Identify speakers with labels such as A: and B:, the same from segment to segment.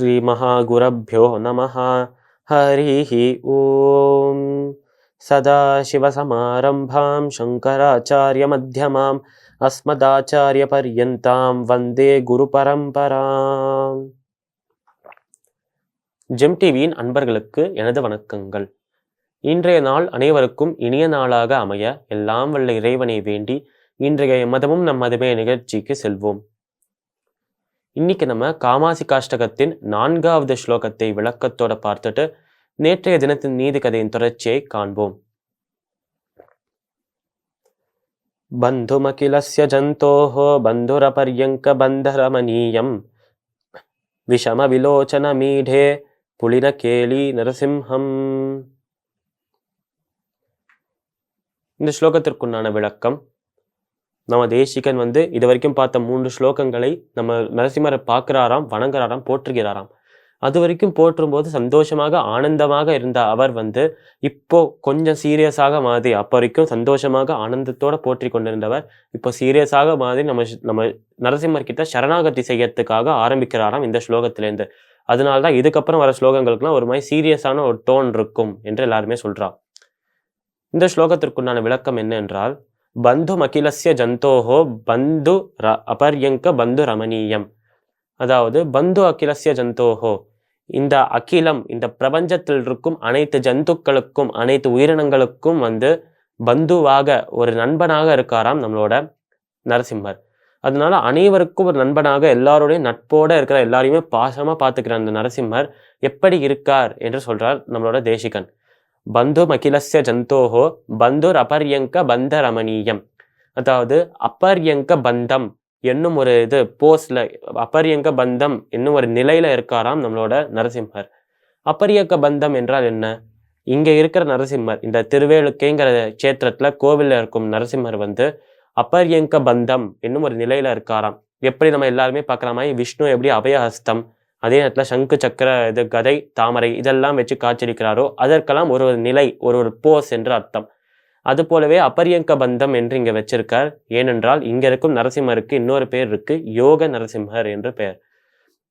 A: श्रीमहागुरभ्यो नमः हरिः ॐ सदाशिवसमारम्भां शङ्कराचार्यमध्यमाम् अस्मदाचार्यपर्यन्तां வந்தே குருபரம்பராம் ஜெம் டிவியின் அன்பர்களுக்கு எனது வணக்கங்கள் இன்றைய நாள் அனைவருக்கும் இனிய நாளாக அமைய எல்லாம் வல்ல இறைவனை வேண்டி இன்றைய மதமும் நம் மதமே நிகழ்ச்சிக்கு செல்வோம் இன்னைக்கு நம்ம காமாசி காஷ்டகத்தின் நான்காவது ஸ்லோகத்தை விளக்கத்தோட பார்த்துட்டு நேற்றைய தினத்தின் நீதி கதையின் தொடர்ச்சியை காண்போம். பந்துமகிலஸ்ய விலோச்சன மீடே புலின கேலி நரசிம்ஹம். இந்த ஸ்லோகத்திற்குண்டான விளக்கம் நம்ம தேசிகன் வந்து இது வரைக்கும் பார்த்த மூன்று ஸ்லோகங்களை நம்ம நரசிம்மரை பார்க்குறாராம் வணங்குறாராம் போற்றுகிறாராம். அது வரைக்கும் போற்றும் போது சந்தோஷமாக ஆனந்தமாக இருந்த அவர் வந்து இப்போ கொஞ்சம் சீரியஸாக மாதிரி அப்போ வரைக்கும் சந்தோஷமாக ஆனந்தத்தோட போற்றி கொண்டிருந்தவர். இப்போ சீரியஸாக மாதிரி நம்ம நம்ம நரசிம்மர் கிட்ட சரணாகதி செய்யறதுக்காக ஆரம்பிக்கிறாராம் இந்த ஸ்லோகத்திலேருந்து அதனால தான் இதுக்கப்புறம் வர ஸ்லோகங்களுக்குலாம் ஒரு மாதிரி சீரியஸான ஒரு டோன் இருக்கும் என்று எல்லாருமே சொல்றா இந்த ஸ்லோகத்திற்குண்டான விளக்கம் என்ன என்றால் பந்துமகிலசிய ஜந்தோஹோ பந்து ர அபர்யங்க பந்து ரமணீயம் அதாவது பந்து அகிலஸ்ய ஜந்தோஹோ இந்த அகிலம் இந்த பிரபஞ்சத்தில் இருக்கும் அனைத்து ஜந்துக்களுக்கும் அனைத்து உயிரினங்களுக்கும் வந்து பந்துவாக ஒரு நண்பனாக இருக்காராம் நம்மளோட நரசிம்மர். அதனால அனைவருக்கும் ஒரு நண்பனாக எல்லாரோடையும் நட்போட இருக்கிற எல்லாரையுமே பாசமா பார்த்துக்கிற அந்த நரசிம்மர் எப்படி இருக்கார் என்று சொல்றார் நம்மளோட தேசிகன். பந்துமகிலசிய ஜந்தோஹோ பந்துர் அபர்யங்க பந்த ரமணீயம் அதாவது அப்பர்யங்க பந்தம் என்னும் ஒரு இது போஸ்ட்ல அப்பர்யங்க பந்தம் என்னும் ஒரு நிலையில இருக்காராம் நம்மளோட நரசிம்மர். அப்பரியக்க பந்தம் என்றால் என்ன? இங்க இருக்கிற நரசிம்மர் இந்த திருவேலுக்கைங்கிற கஷேத்திரத்துல கோவில்ல இருக்கும் நரசிம்மர் வந்து அப்பர்யங்க பந்தம் என்னும் ஒரு நிலையில இருக்காராம். எப்படி நம்ம எல்லாருமே பார்க்குற மாதிரி விஷ்ணு எப்படி அபயஹஸ்தம் அதே நேரத்தில் சங்கு சக்கர இது கதை தாமரை இதெல்லாம் வச்சு காட்சியளிக்கிறாரோ அதற்கெல்லாம் ஒரு ஒரு நிலை ஒரு ஒரு போஸ் என்று அர்த்தம். அது போலவே அபரியங்க பந்தம் என்று இங்கே வச்சிருக்கார். ஏனென்றால் இங்கே இருக்கும் நரசிம்மருக்கு இன்னொரு பேர் இருக்கு யோக நரசிம்மர் என்று பெயர்.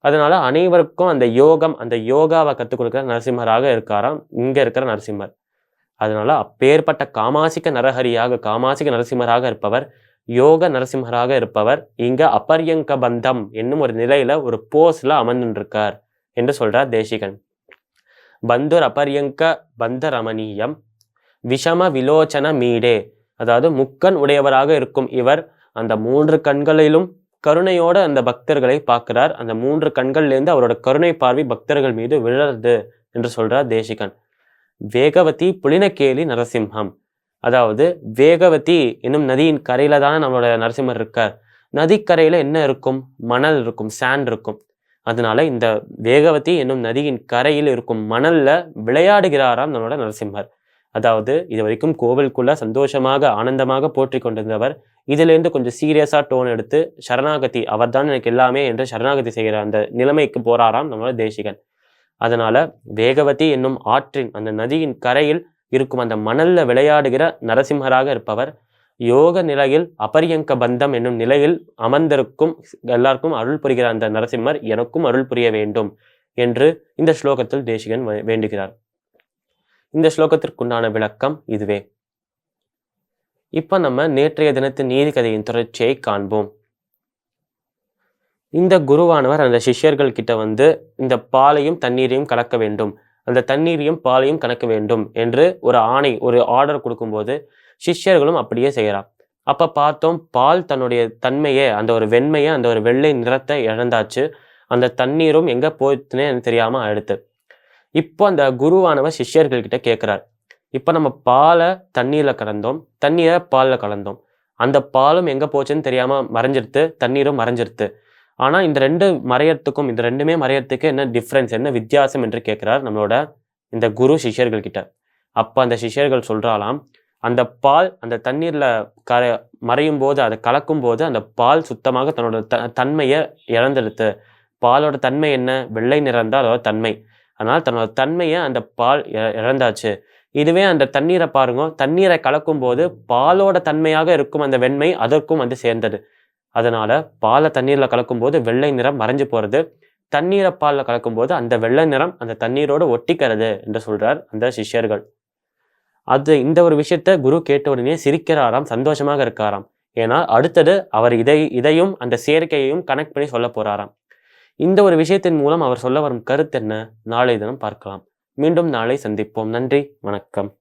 A: அதனால அனைவருக்கும் அந்த யோகம் அந்த யோகாவை கற்றுக் கொடுக்குற நரசிம்மராக இருக்காராம். இங்கே இருக்கிற நரசிம்மர். அதனால அப்பேற்பட்ட காமாசிக்க நரஹரியாக காமாசிக்க நரசிம்மராக இருப்பவர் யோக நரசிம்மராக இருப்பவர். இங்க அப்பரியங்க பந்தம் என்னும் ஒரு நிலையில ஒரு போஸ்ல அமர்ந்துருக்கார் என்று சொல்றார் தேசிகன். பந்துர் அபரியங்க பந்த ரமணீயம் விஷம விலோச்சன மீடே. அதாவது முக்கன் உடையவராக இருக்கும் இவர் அந்த மூன்று கண்களிலும் கருணையோட அந்த பக்தர்களை பார்க்கிறார். அந்த மூன்று கண்கள்லேருந்து அவரோட கருணை பார்வை பக்தர்கள் மீது விழறது என்று சொல்றார் தேசிகன். வேகவதி புலினகேலி நரசிம்ஹம் அதாவது வேகவதி என்னும் நதியின் கரையில் தானே நம்மளோட நரசிம்மர் இருக்கார். நதிக்கரையில் என்ன இருக்கும்? மணல் இருக்கும் சாண்ட் இருக்கும். அதனால இந்த வேகவதி என்னும் நதியின் கரையில் இருக்கும் மணல்ல விளையாடுகிறாராம் நம்மளோட நரசிம்மர். அதாவது இது வரைக்கும் கோவிலுக்குள்ள சந்தோஷமாக ஆனந்தமாக போற்றி கொண்டிருந்தவர். இதுலேருந்து கொஞ்சம் சீரியஸாக டோன் எடுத்து சரணாகதி அவர்தான் எனக்கு எல்லாமே என்று சரணாகதி செய்கிற அந்த நிலைமைக்கு போறாராம் நம்மளோட தேசிகன். அதனால வேகவதி என்னும் ஆற்றின் அந்த நதியின் கரையில் இருக்கும் அந்த மணல்ல விளையாடுகிற நரசிம்மராக இருப்பவர். யோக நிலையில் அபரியங்க பந்தம் என்னும் நிலையில் அமர்ந்திருக்கும் எல்லாருக்கும் அருள் புரிகிற அந்த நரசிம்மர் எனக்கும் அருள் புரிய வேண்டும் என்று இந்த ஸ்லோகத்தில் தேசிகன் வேண்டுகிறார். இந்த ஸ்லோகத்திற்குண்டான விளக்கம் இதுவே. இப்ப நம்ம நேற்றைய தினத்து நீதி கதையின் தொடர்ச்சியை காண்போம். இந்த குருவானவர் அந்த சிஷ்யர்கள் கிட்ட வந்து இந்த பாலையும் தண்ணீரையும் கலக்க வேண்டும். அந்த தண்ணீரையும் பாலையும் கணக்க வேண்டும் என்று ஒரு ஆணை ஒரு ஆர்டர் கொடுக்கும்போது சிஷ்யர்களும் அப்படியே செய்கிறான் அப்போ பார்த்தோம் பால் தன்னுடைய தன்மையை அந்த ஒரு வெண்மையை அந்த ஒரு வெள்ளை நிறத்தை இழந்தாச்சு. அந்த தண்ணீரும் எங்கே போச்சுன்னே தெரியாமல் அடுத்து ஆயிடுத்து. இப்போ அந்த குருவானவர் சிஷ்யர்கள் கேட்குறார் இப்போ நம்ம பாலை தண்ணீரில் கலந்தோம் தண்ணீரை பாலில் கலந்தோம். அந்த பாலும் எங்கே போச்சுன்னு தெரியாமல் மறைஞ்சிருத்து தண்ணீரும் மறைஞ்சிருத்து ஆனால் இந்த ரெண்டு மறையறதுக்கும் இந்த ரெண்டுமே மறையறதுக்கு என்ன டிஃப்ரென்ஸ் என்ன வித்தியாசம் என்று கேட்குறார் நம்மளோட இந்த குரு சிஷ்யர்கள் கிட்ட. அப்போ அந்த சிஷ்யர்கள் சொல்கிறாலாம் அந்த பால் அந்த தண்ணீரில் கர மறையும் போது அதை கலக்கும் போது அந்த பால் சுத்தமாக தன்னோட த தன்மையை இழந்தெடுத்து. பாலோட தன்மை என்ன? வெள்ளை நிறந்தால் அதோட தன்மை. அதனால் தன்னோட தன்மையை அந்த பால் இழந்தாச்சு. இதுவே அந்த தண்ணீரை பாருங்க தண்ணீரை கலக்கும் போது பாலோட தன்மையாக இருக்கும் அந்த வெண்மை அதற்கும் வந்து சேர்ந்தது. அதனால பாலை தண்ணீரில் கலக்கும்போது வெள்ளை நிறம் மறைஞ்சு போகிறது தண்ணீரை பாலில் கலக்கும்போது அந்த வெள்ளை நிறம் அந்த தண்ணீரோடு ஒட்டிக்கிறது என்று சொல்கிறார் அந்த சிஷ்யர்கள். அது இந்த ஒரு விஷயத்த குரு கேட்ட உடனே சிரிக்கிறாராம் சந்தோஷமாக இருக்காராம். ஏன்னா அடுத்தது அவர் இதை இதையும் அந்த சேர்க்கையையும் கனெக்ட் பண்ணி சொல்ல போறாராம். இந்த ஒரு விஷயத்தின் மூலம் அவர் சொல்ல வரும் கருத்து என்ன? நாளை தினம் பார்க்கலாம். மீண்டும் நாளை சந்திப்போம். நன்றி. வணக்கம்.